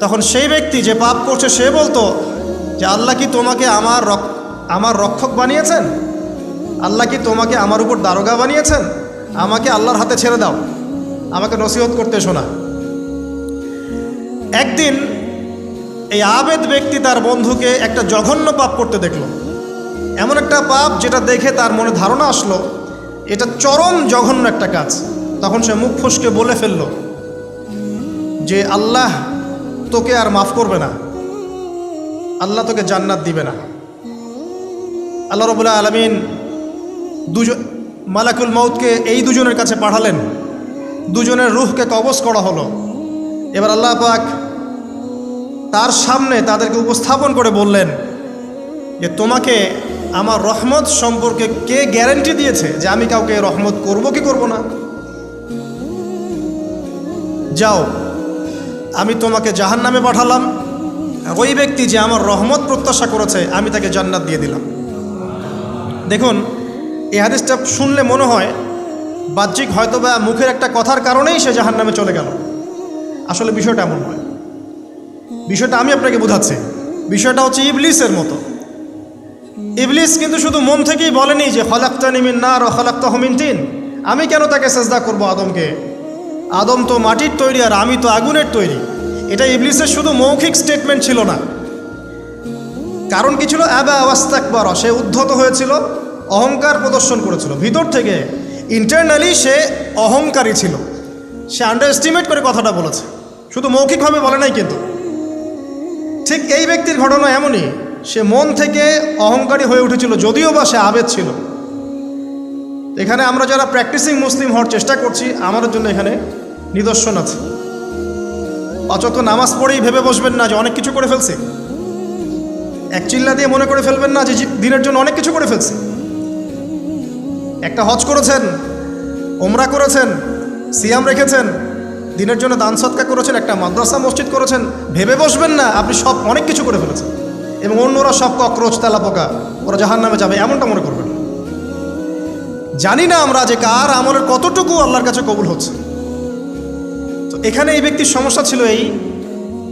তখন সেই ব্যক্তি যে পাপ করছে, সে বলতো যে, আল্লাহ কি তোমাকে আমার আমার রক্ষক বানিয়েছেন? আল্লাহ কি তোমাকে আমার উপর দারোগা বানিয়েছেন? আমাকে আল্লাহর হাতে ছেড়ে দাও। আমাকে নসিহত করতে শোনা একদিন এই আবেদ ব্যক্তি তার বন্ধুকে একটা জঘন্য পাপ করতে দেখল। এমন একটা পাপ যেটা দেখে তার মনে ধারণা আসলো, এটা চরম জঘন্য একটা কাজ। তখন সে মুখ ফুসকে বলে ফেলল যে, আল্লাহ তোকে আর মাফ করবে না। আল্লাহ তোকে জান্নাত দিবে না। আল্লাহ রবুল্লাহ আলমিন দুজন মালাকুল মৌতকে এই দুজনের কাছে পাঠালেন। দুজনের রুহকে কবজ করা হলো। এবার আল্লাহ পাক তার সামনে তাদেরকে উপস্থাপন করে বললেন যে, তোমাকে আমার রহমত সম্পর্কে কে গ্যারেন্টি দিয়েছে যে আমি কাউকে রহমত করব কি করব না? যাও আমি তোমাকে জাহান নামে পাঠালাম। ওই ব্যক্তি যে আমার রহমত প্রত্যাশা করেছে, আমি তাকে জান্নাত দিয়ে দিলাম। দেখুন, এই হাদিসটা শুনলে মনে হয়, বাহ্যিক হয়তো বা মুখের একটা কথার কারণেই সে জাহান নামে চলে গেল। আসলে বিষয়টা এমন নয়। বিষয়টা আমি আপনাকে বোঝাচ্ছি। বিষয়টা হচ্ছে ইবলিসের মতো। ইবলিস কিন্তু শুধু মন থেকেই বলেনি যে হলাক্তা নিমিন না আর হলাক্তা হমিন তিন। আমি কেন তাকে সেজদা করব আদমকে? আদম তো মাটির তৈরি আর আমি তো আগুনের তৈরি। এটা ইবলিসের শুধু মৌখিক স্টেটমেন্ট ছিল না। কারণ কি ছিল? অ্যাবা আওয়াস্তাকবার সে উদ্ধত হয়েছিল, অহংকার প্রদর্শন করেছিল। ভিতর থেকে ইন্টারনালি সে অহংকারী ছিল। সে আন্ডার এস্টিমেট করে কথাটা বলেছে। শুধু মৌখিকভাবে বলে নাই কিন্তু। ঠিক এই ব্যক্তির ঘটনা এমনই, সে মন থেকে অহংকারী হয়ে উঠেছিল, যদিও বা সে আবেদ ছিল। এখানে আমরা যারা প্র্যাকটিসিং মুসলিম হওয়ার চেষ্টা করছি, আমাদের জন্য এখানে নিদর্শন আছে। অচত নামাজ পড়েই ভেবে বসবেন না যে অনেক কিছু করে ফেলছে। এক চিল্লা দিয়ে মনে করে ফেলবেন না যে দিনের জন্য অনেক কিছু করে ফেলছে। একটা হজ করেছেন ওমরা করেছেন, সিয়াম রেখেছেন, দিনের জন্য দান সৎকা করেছেন, একটা মাদ্রাসা, মসজিদ করেছেন, ভেবে বসবেন না, আপনি সব অনেক কিছু করে ফেলেছেন। এবং অন্যরা সব কক্রোচ তেলা পোকা ওরা জাহান নামে যাবে, এমনটা মনে করবেন। জানি না আমরা যে কার আমলের কতটুকু আল্লাহর কাছে কবুল হচ্ছে। তো এখানে এই ব্যক্তির সমস্যা ছিল এই,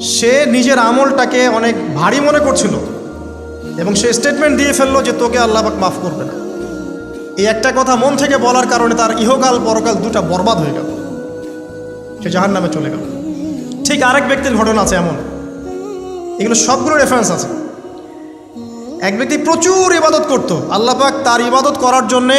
সে নিজের আমলটাকে অনেক ভারী মনে করছিল এবং সে স্টেটমেন্ট দিয়ে ফেলল যে তোকে আল্লাহ পাক মাফ করবে না। এই একটা কথা মন থেকে বলার কারণে তার ইহকাল, পরকাল দুটা বরবাদ হয়ে গেল। সে জাহান নামে চলে গেল। ঠিক আরেক ব্যক্তির ঘটনা আছে এমন। এগুলো সবগুলো রেফারেন্স আছে। এক ব্যক্তি প্রচুর ইবাদত করত। আল্লাহ পাক তার ইবাদত করার জন্যে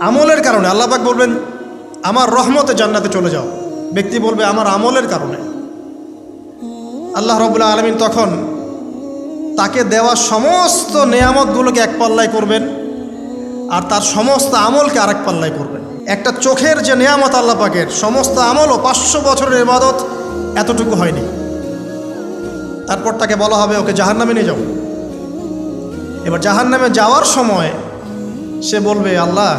আমলের কারণে, আল্লাহ পাক বলবেন, আমার রহমতে জান্নাতে চলে যাও। ব্যক্তি বলবে, আমার আমলের কারণে। আল্লাহ রবুল্লা আলমিন তখন তাকে দেওয়া সমস্ত নেয়ামতগুলোকে এক পাল্লায় করবেন আর তার সমস্ত আমলকে আরেক পাল্লায় করবেন। একটা চোখের যে নেয়ামত আল্লাহ পাকের, সমস্ত আমলও পাঁচশো বছরের ইবাদত এতটুকু হয়নি। তারপর তাকে বলা হবে, ওকে জাহান নামে নিয়ে যাও। এবার জাহান নামে যাওয়ার সময় সে বলবে, আল্লাহ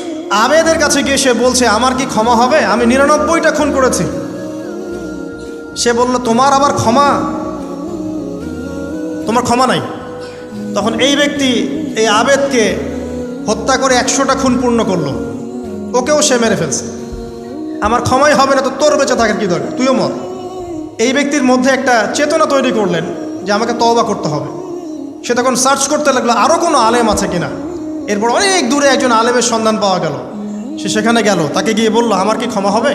আবেদের কাছে গিয়ে সে বলছে, আমার কি ক্ষমা হবে? আমি নিরানব্বইটা খুন করেছি। সে বলল, তোমার আবার ক্ষমা? তোমার ক্ষমা নাই। তখন এই ব্যক্তি এই আবেদকে হত্যা করে একশোটা খুন পূর্ণ করল। ওকেও সে মেরে ফেলছে। আমার ক্ষমাই হবে না তো তোর বেঁচে থাকার কি দরকার? তুইও মর। এই ব্যক্তির মধ্যে একটা চেতনা তৈরি করলেন যে, আমাকে তওবা করতে হবে। সে তখন সার্চ করতে লাগল আরও কোনো আলেম আছে কিনা? এরপর অনেক দূরে একজন আলেমের সন্ধান পাওয়া গেল। সে সেখানে গেল, তাকে গিয়ে বলল, আমার কি ক্ষমা হবে?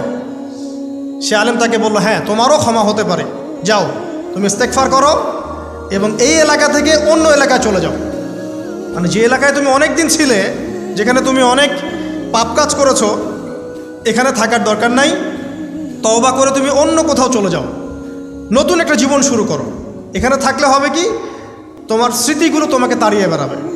সে আলেম তাকে বলল হ্যাঁ তোমারও ক্ষমা হতে পারে। যাও, তুমি ইস্তেকফার করো এবং এই এলাকা থেকে অন্য এলাকায় চলে যাও। মানে যে এলাকায় তুমি অনেক দিন ছিলে, যেখানে তুমি অনেক পাপ কাজ করেছ, এখানে থাকার দরকার নাই। তওবা করে তুমি অন্য কোথাও চলে যাও। নতুন একটা জীবন শুরু করো। এখানে থাকলে হবে কি, তোমার স্মৃতিগুলো তোমাকে তাড়িয়ে বেড়াবে।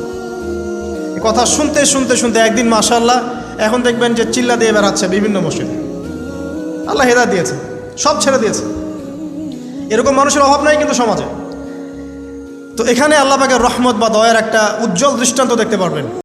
কথা শুনতে শুনতে শুনতে একদিন মাশাল্লাহ এখন দেখবেন যে চিল্লা দিয়ে বেড়াচ্ছে বিভিন্ন মসজিদে। আল্লাহ হেদা দিয়েছে, সব ছেড়ে দিয়েছে। এরকম মানুষের অভাব নাই কিন্তু সমাজে। তো এখানে আল্লাহ পাকের রহমত বা দয়ার একটা উজ্জ্বল দৃষ্টান্ত দেখতে পারবেন।